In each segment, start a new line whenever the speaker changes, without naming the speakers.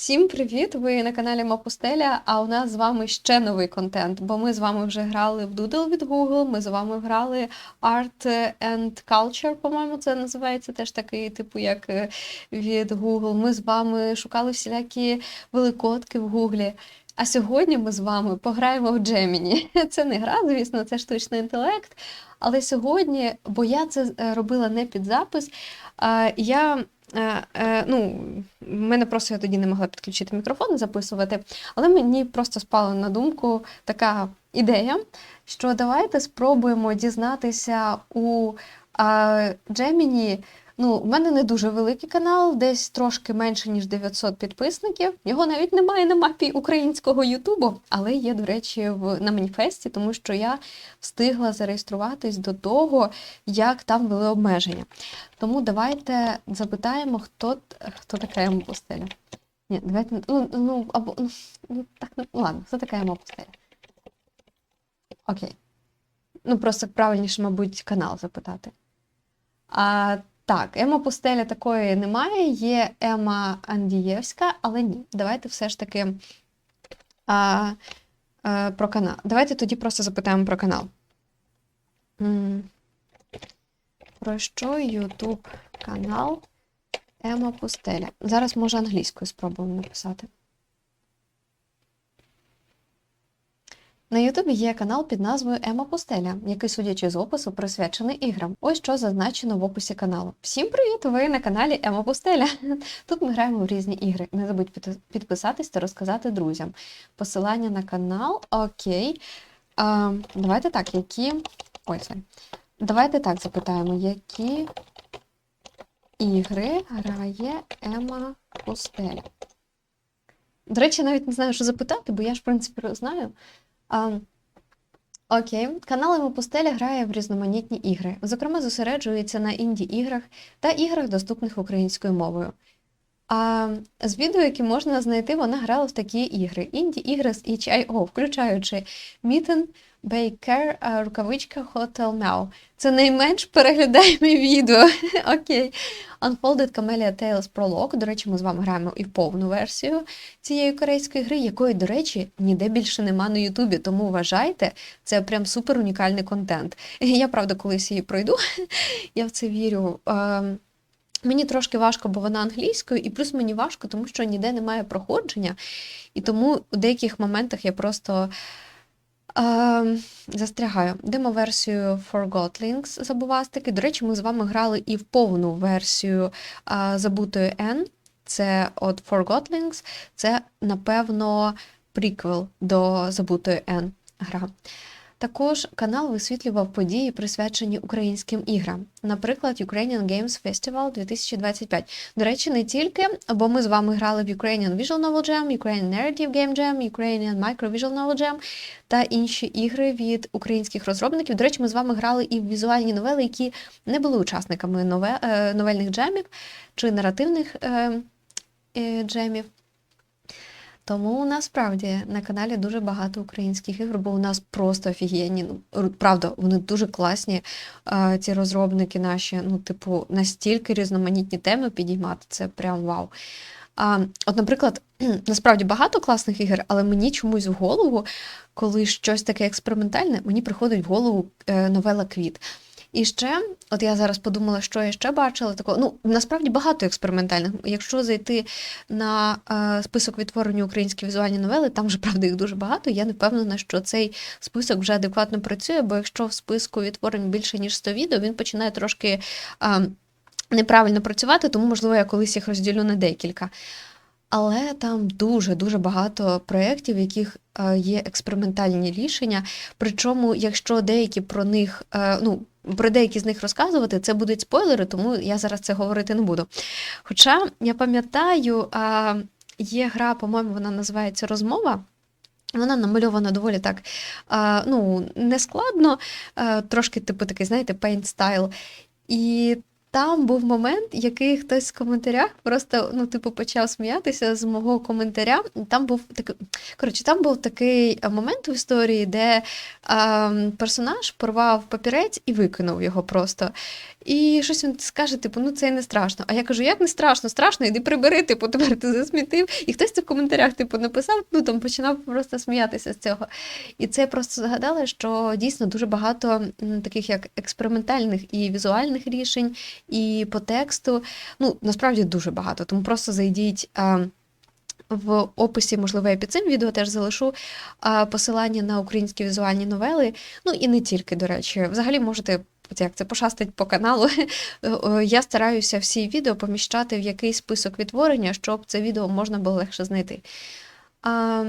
Всім привіт! Ви на каналі Мапустеля, а у нас з вами ще новий контент, бо ми з вами вже грали в Doodle від Google, ми з вами грали Art and Culture, по-моєму, це називається теж такий, типу, як е, від Google. Ми з вами шукали всілякі великодки в Гуглі. А сьогодні ми з вами пограємо в Gemini. Це не гра, звісно, це штучний інтелект. Але сьогодні, бо я це е, робила не під запис, я. Е, е, ну, мене просто я тоді не могла підключити мікрофон і записувати, але мені просто спала на думку така ідея, що давайте спробуємо дізнатися у Gemini. Ну, в мене не дуже великий канал, десь трошки менше, ніж 900 підписників. Його навіть немає на мапі українського Ютубу, але є, до речі, в, на маніфесті, тому що я встигла зареєструватись до того, як там ввели обмеження. Тому давайте запитаємо, хто, хто така Ема Постеля. Ні, давайте, ну, ну, або, ну, ну, так, ну, ладно, хто така Ема Постеля? Окей. Ну, просто правильніше, мабуть, канал запитати. А, так, Ема Пустеля такої немає, є Ема Андієвська, але ні. Давайте все ж таки а, а, про канал. Давайте тоді просто запитаємо про канал. Про що Ютуб канал Ема Пустеля? Зараз, може, англійською спробуємо написати. На Ютубі є канал під назвою Ема Пустеля, який, судячи з опису, присвячений іграм. Ось що зазначено в описі каналу. Всім привіт! Ви на каналі Ема Пустеля. Тут ми граємо в різні ігри. Не забудь підписатись та розказати друзям. Посилання на канал. Окей. А, давайте так, які. Ой, sorry. Давайте так запитаємо, які ігри грає Ема Пустеля. До речі, навіть не знаю, що запитати, бо я ж, в принципі, знаю. А, окей, канал «Ема Пустеля грає в різноманітні ігри. Зокрема, зосереджується на інді-іграх та іграх, доступних українською мовою. А з відео, які можна знайти, вона грала в такі ігри. Інді-ігри з HIO, включаючи Mitten, Baker, рукавичка Hotel Meow. Це найменш переглядаєме відео. Окей. Unfolded Camellia Tales Prologue. До речі, ми з вами граємо і повну версію цієї корейської гри, якої, до речі, ніде більше нема на Ютубі. Тому вважайте, це прям супер унікальний контент. Я правда колись її пройду. Я в це вірю. Мені трошки важко, бо вона англійською, і плюс мені важко, тому що ніде немає проходження. І тому у деяких моментах я просто е, застрягаю. Демо-версію Forgotlings забувастики. До речі, ми з вами грали і в повну версію е, забутої N. Це от Forgotlings, це, напевно, приквел до забутої N гра. Також канал висвітлював події, присвячені українським іграм, наприклад, Ukrainian Games Festival 2025. До речі, не тільки, бо ми з вами грали в Ukrainian Visual Novel Jam, Ukrainian Narrative Game Jam, Ukrainian Micro Visual Novel Jam та інші ігри від українських розробників. До речі, ми з вами грали і в візуальні новели, які не були учасниками нове, е, новельних джемів чи наративних е, е, джемів. Тому насправді на каналі дуже багато українських ігор, бо у нас просто офігенні. Ну, правда, вони дуже класні, ці розробники наші. Ну, типу, настільки різноманітні теми підіймати, це прям вау. А, от, наприклад, насправді багато класних ігор, але мені чомусь в голову, коли щось таке експериментальне, мені приходить в голову е, новела Квіт. І ще, от я зараз подумала, що я ще бачила такого. Ну, насправді багато експериментальних. Якщо зайти на е, список відтворені українські візуальні новели, там вже правда їх дуже багато. Я не впевнена, що цей список вже адекватно працює, бо якщо в списку відтворень більше ніж 100 відео, він починає трошки е, неправильно працювати, тому можливо я колись їх розділю на декілька. Але там дуже-дуже багато проєктів, в яких е, є експериментальні рішення. Причому, якщо деякі про них, е, ну, про деякі з них розказувати, це будуть спойлери, тому я зараз це говорити не буду. Хоча я пам'ятаю, е, є гра, по-моєму, вона називається Розмова. Вона намальована доволі так, ну, нескладно, трошки, типу, такий, знаєте, paint style. І там був момент, який хтось в коментарях просто, ну, типу, почав сміятися з мого коментаря. Там був такий, коротше, там був такий момент в історії, де е, персонаж порвав папірець і викинув його просто. І щось він скаже, типу, ну це не страшно. А я кажу, як не страшно, страшно, іди прибери, типу, тепер ти засмітив. І хтось це в коментарях, типу, написав, ну там починав просто сміятися з цього. І це я просто згадала, що дійсно дуже багато таких як експериментальних і візуальних рішень, і по тексту. Ну, насправді дуже багато. Тому просто зайдіть. В описі, можливо, я під цим відео теж залишу посилання на українські візуальні новели. Ну і не тільки, до речі. Взагалі можете як це пошастить по каналу. Я стараюся всі відео поміщати в якийсь список відтворення, щоб це відео можна було легше знайти. А,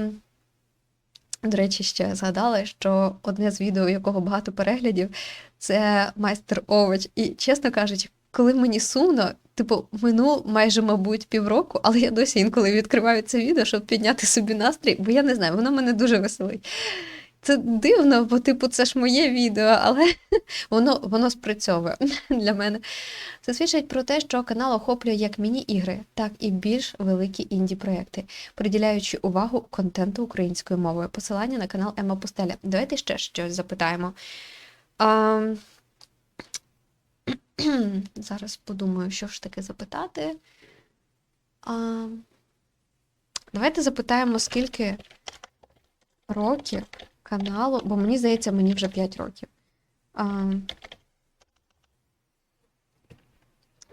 до речі, ще згадала, що одне з відео, якого багато переглядів, це майстер овоч. І, чесно кажучи, коли мені сумно, типу, минуло майже, мабуть, півроку, але я досі інколи відкриваю це відео, щоб підняти собі настрій, бо я не знаю, воно мене дуже веселить. Це дивно, бо, типу, це ж моє відео, але воно, воно спрацьовує для мене. Це свідчить про те, що канал охоплює як міні-ігри, так і більш великі інді-проекти, приділяючи увагу контенту українською мовою. Посилання на канал Ема Пустеля. Давайте ще щось запитаємо. А... Зараз подумаю, що ж таке запитати. А... Давайте запитаємо, скільки років каналу, бо мені здається, мені вже 5 років. А...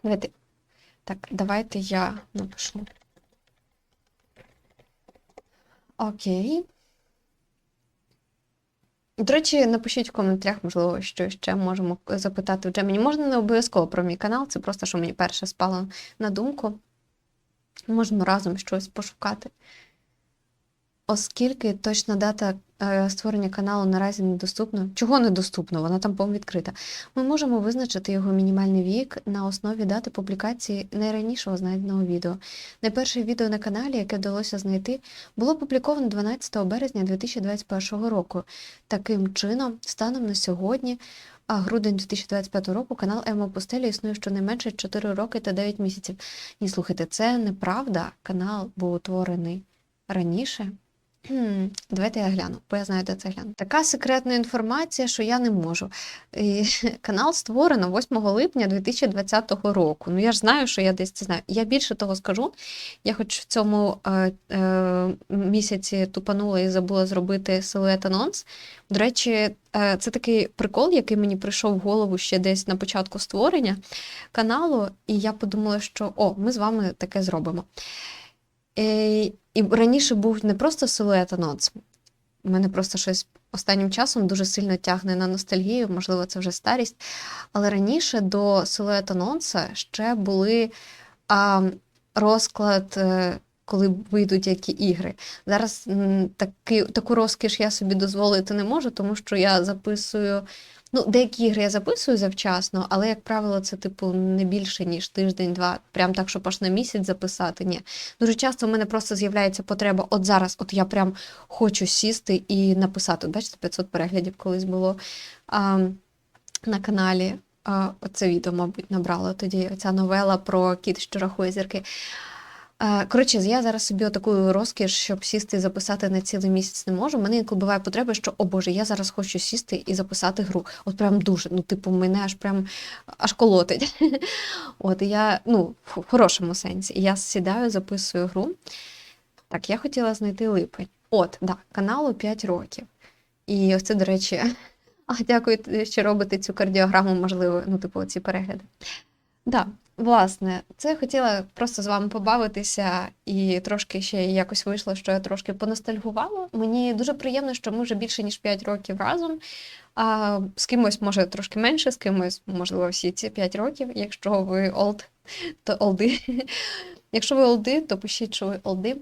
Давайте. Так, давайте я напишу. Окей. До речі, напишіть в коментарях, можливо, що ще можемо запитати в мені. Можна не обов'язково про мій канал, це просто, що мені перше спало на думку. Можемо разом щось пошукати. Оскільки точна дата е, створення каналу наразі недоступна. Чого недоступно? Вона там повністю відкрита. Ми можемо визначити його мінімальний вік на основі дати публікації найранішого знайденого відео. Найперше відео на каналі, яке вдалося знайти, було опубліковано 12 березня 2021 року. Таким чином, станом на сьогодні, а грудень 2025 року, канал Ема Пустелі існує щонайменше 4 роки та 9 місяців. Ні, слухайте, це неправда. Канал був утворений раніше. Давайте я гляну, бо я знаю, де це гляну. Така секретна інформація, що я не можу. І, канал створено 8 липня 2020 року. Ну я ж знаю, що я десь це знаю. Я більше того скажу. Я хоч в цьому е, е, місяці тупанула і забула зробити силует анонс. До речі, е, це такий прикол, який мені прийшов в голову ще десь на початку створення каналу, і я подумала, що о, ми з вами таке зробимо. Е, і раніше був не просто силует анонс. Мене просто щось останнім часом дуже сильно тягне на ностальгію, можливо, це вже старість. Але раніше до силует анонса ще були а, розклад, е, коли вийдуть які ігри. Зараз таки, таку розкіш я собі дозволити не можу, тому що я записую. Ну, деякі ігри я записую завчасно, але, як правило, це типу не більше, ніж тиждень-два. Прям так, щоб аж на місяць записати. Ні. Дуже часто в мене просто з'являється потреба. От зараз, от я прям хочу сісти і написати. Бачите, 500 переглядів колись було а, на каналі. А, Оце відео, мабуть, набрало тоді ця новела про кіт, що рахує зірки. Е, Коротше, я зараз собі таку розкіш, щоб сісти і записати на цілий місяць не можу. Мене інколи буває потреба, що о Боже, я зараз хочу сісти і записати гру. От прям дуже. Ну, типу, мене аж прям аж колотить. От я, ну, в хорошому сенсі. Я сідаю, записую гру. Так, я хотіла знайти липень. От, да, каналу 5 років. І ось це, до речі, а дякую, що робите цю кардіограму, можливо, ну, типу, ці перегляди. Да, власне, це я хотіла просто з вами побавитися, і трошки ще якось вийшло, що я трошки поностальгувала. Мені дуже приємно, що ми вже більше ніж 5 років разом. А з кимось, може, трошки менше, з кимось, можливо, всі ці 5 років. Якщо ви олд, то олди. Якщо ви олди, то пишіть, що ви олди.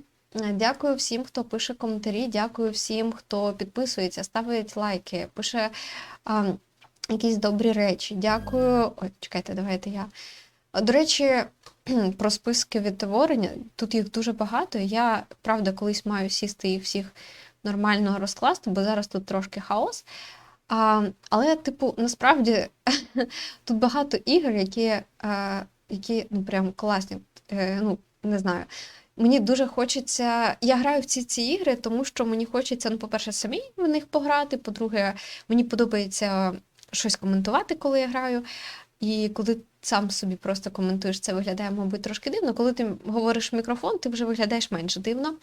Дякую всім, хто пише коментарі. Дякую всім, хто підписується, ставить лайки, пише а, якісь добрі речі. Дякую. Ой, чекайте, давайте я. До речі, про списки відтворення. Тут їх дуже багато. Я, правда, колись маю сісти їх всіх нормально розкласти, бо зараз тут трошки хаос. А, але, типу, насправді тут багато ігор, які, які ну, прям класні. Е, ну, не знаю. Мені дуже хочеться. Я граю в ці ці ігри, тому що мені хочеться, ну, по-перше, самі в них пограти. По-друге, мені подобається щось коментувати, коли я граю. І коли сам собі просто коментуєш, це виглядає, мабуть, трошки дивно. Коли ти говориш в мікрофон, ти вже виглядаєш менш дивно.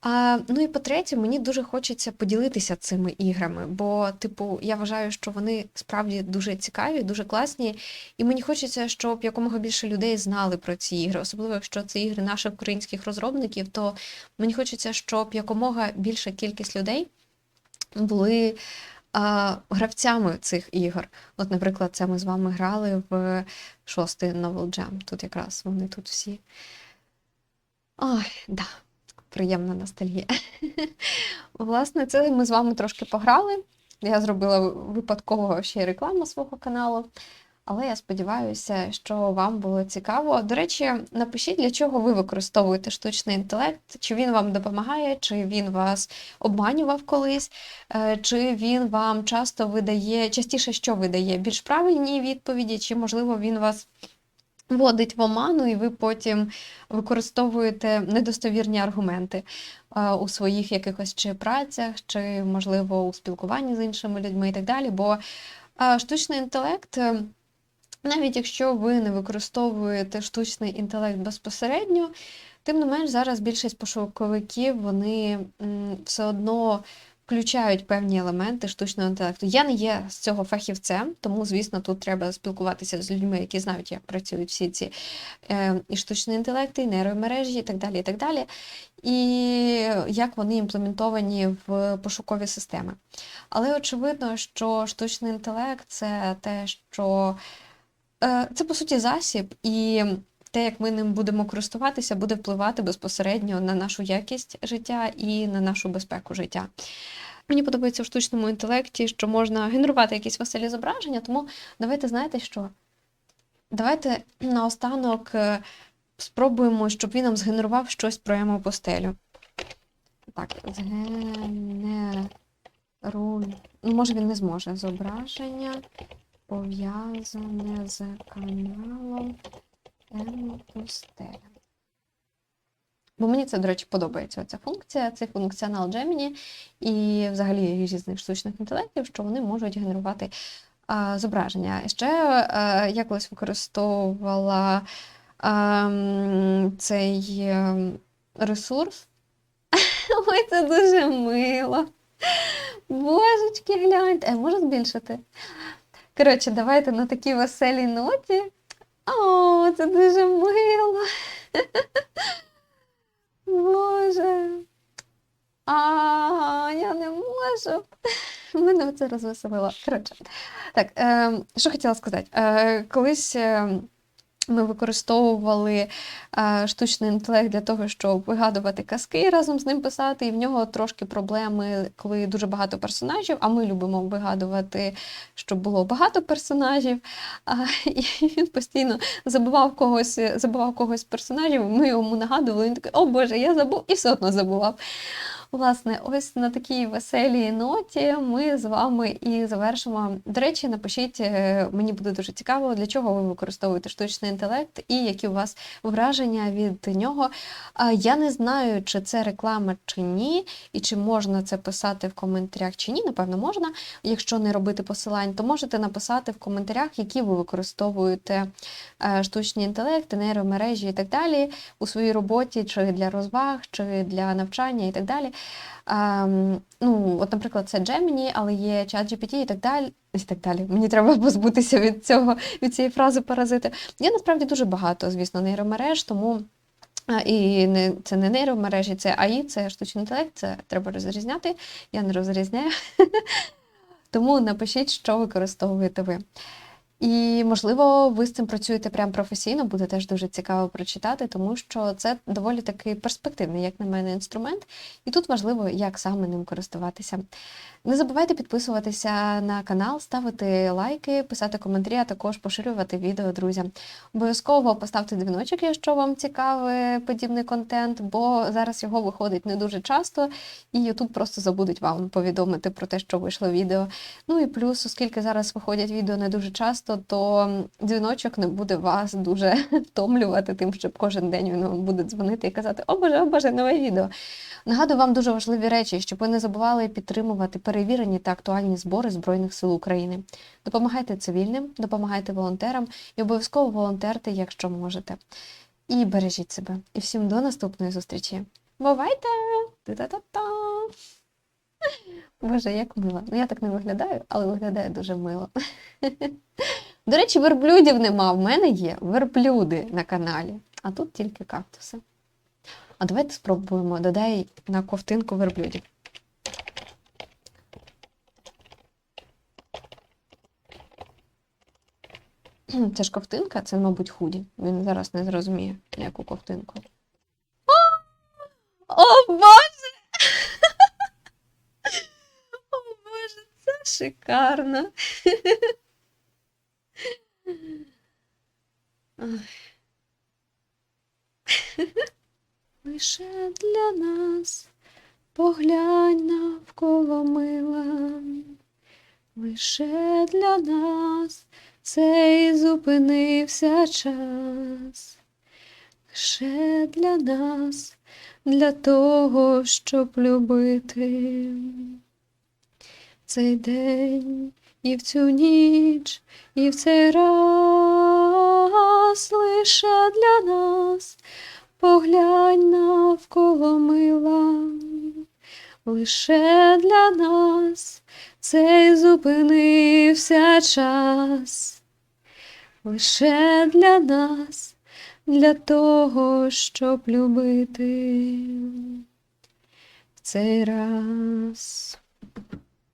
А, ну і по-третє, мені дуже хочеться поділитися цими іграми, бо, типу, я вважаю, що вони справді дуже цікаві, дуже класні, і мені хочеться, щоб якомога більше людей знали про ці ігри, особливо якщо це ігри наших українських розробників, то мені хочеться, щоб якомога більша кількість людей були а, гравцями цих ігор. От, наприклад, це ми з вами грали в шостий Novel Jam. Тут якраз вони тут всі. Ой, да приємна ностальгія. Власне, це ми з вами трошки пограли. Я зробила випадково ще й рекламу свого каналу. Але я сподіваюся, що вам було цікаво. До речі, напишіть, для чого ви використовуєте штучний інтелект, чи він вам допомагає, чи він вас обманював колись, е, чи він вам часто видає, частіше що видає, більш правильні відповіді, чи, можливо, він вас вводить в оману, і ви потім використовуєте недостовірні аргументи е, у своїх якихось чи працях, чи, можливо, у спілкуванні з іншими людьми і так далі. Бо е, штучний інтелект. Навіть якщо ви не використовуєте штучний інтелект безпосередньо, тим не менш зараз більшість пошуковиків вони все одно включають певні елементи штучного інтелекту. Я не є з цього фахівцем, тому, звісно, тут треба спілкуватися з людьми, які знають, як працюють всі ці е, і штучні інтелекти, і нейромережі, і так далі. І так далі. І як вони імплементовані в пошукові системи. Але очевидно, що штучний інтелект це те, що це по суті засіб, і те, як ми ним будемо користуватися, буде впливати безпосередньо на нашу якість життя і на нашу безпеку життя. Мені подобається в штучному інтелекті, що можна генерувати якісь веселі зображення, тому давайте знаєте що? Давайте наостанок е, спробуємо, щоб він нам згенерував щось про ему постелю. Так, згенеруй. Ну, може, він не зможе. Зображення пов'язане з каналом ему. Бо мені це, до речі, подобається ця функція, цей функціонал Gemini і взагалі різних штучних інтелектів, що вони можуть генерувати а, зображення. Ще а, я колись використовувала а, цей а, ресурс. Ой, це дуже мило. Божечки, гляньте, а може збільшити? Коротше, давайте на такій веселій ноті. О, це дуже мило. Боже. А, я не можу. Мене це розвеселило. Коротше, так, е, що хотіла сказати? Е, Колись. Ми використовували е, штучний інтелект для того, щоб вигадувати казки і разом з ним писати. І в нього трошки проблеми, коли дуже багато персонажів. А ми любимо вигадувати, щоб було багато персонажів. А, І він постійно забував когось, забував когось персонажів. Ми йому нагадували. Він такий, о Боже, я забув і все одно забував. Власне, ось на такій веселій ноті ми з вами і завершимо. До речі, напишіть, е, мені буде дуже цікаво, для чого ви використовуєте штучний інтелект і які у вас враження від нього. Я не знаю, чи це реклама чи ні, і чи можна це писати в коментарях чи ні. Напевно, можна. Якщо не робити посилань, то можете написати в коментарях, які ви використовуєте е, штучні інтелекти, нейромережі і так далі у своїй роботі, чи для розваг, чи для навчання і так далі. Um, ну, От, наприклад, це Gemini, але є ChatGPT і так далі. І так далі. Мені треба позбутися від цього, від цієї фрази паразити. Є насправді дуже багато, звісно, нейромереж, тому. І не, це не нейромережі, це АІ, це штучний інтелект, це треба розрізняти. Я не розрізняю. Тому напишіть, що використовуєте ви. І, можливо, ви з цим працюєте прям професійно, буде теж дуже цікаво прочитати, тому що це доволі таки перспективний, як на мене, інструмент, і тут важливо, як саме ним користуватися. Не забувайте підписуватися на канал, ставити лайки, писати коментарі, а також поширювати відео друзям. Обов'язково поставте дзвіночок, якщо вам цікавий подібний контент, бо зараз його виходить не дуже часто, і YouTube просто забудуть вам повідомити про те, що вийшло відео. Ну і плюс, оскільки зараз виходять відео не дуже часто, то дзвіночок не буде вас дуже втомлювати тим, щоб кожен день він вам буде дзвонити і казати: О Боже, о Боже, нове відео. Нагадую вам дуже важливі речі, щоб ви не забували підтримувати перевірені та актуальні збори Збройних сил України. Допомагайте цивільним, допомагайте волонтерам і обов'язково волонтерте, якщо можете. І бережіть себе. І всім до наступної зустрічі. Бувайте! Та-та-та-та! Боже, як мило. Ну я так не виглядаю, але виглядає дуже мило. До речі, верблюдів нема. В мене є верблюди на каналі, а тут тільки кактуси. А давайте спробуємо. Додай на ковтинку верблюдів. Це ж ковтинка, це, мабуть, худі. Він зараз не зрозуміє, яку ковтинку. О, Боже! О Боже, це шикарно. Лише для нас. Поглянь навколо мила, лише для нас. Цей зупинився час, лише для нас, для того, щоб любити цей день і в цю ніч, і в цей раз лише для нас. Поглянь навколо мила, лише для нас цей зупинився час, лише для нас, для того, щоб любити в цей раз.